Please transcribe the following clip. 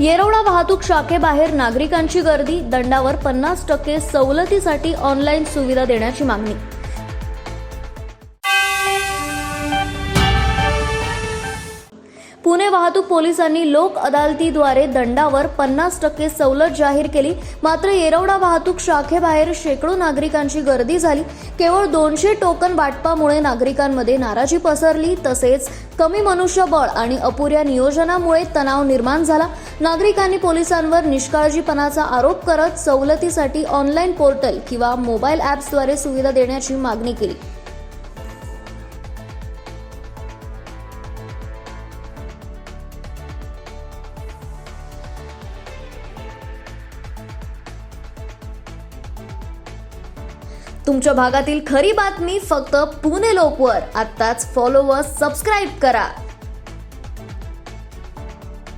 येरवडा वाहतूक शाखेबाहेर नागरिकांची गर्दी दंडावर पन्नास टक्के सवलतीसाठी ऑनलाईन सुविधा देण्याची मागणी. पुणे वाहतूक पोलिसांनी लोक अदालतीद्वारे दंडावर पन्नास टक्के सवलत जाहीर केली. मात्र येरवडा वाहतूक शाखेबाहेर शेकडो नागरिकांची गर्दी झाली. केवळ दोनशे टोकन वाटपामुळे नागरिकांमध्ये नाराजी पसरली. तसेच कमी मनुष्यबळ आणि अपुऱ्या नियोजनामुळे तणाव निर्माण झाला. नागरिकांनी पोलिसांवर निष्काळजीपणाचा आरोप करत सवलतीसाठी ऑनलाईन पोर्टल किंवा मोबाईल ॲप्सद्वारे सुविधा देण्याची मागणी केली. तुमच्या भागातील खरी बातमी फक्त पुणे लोकवर. आत्ताच फॉलो व सबस्क्राईब करा.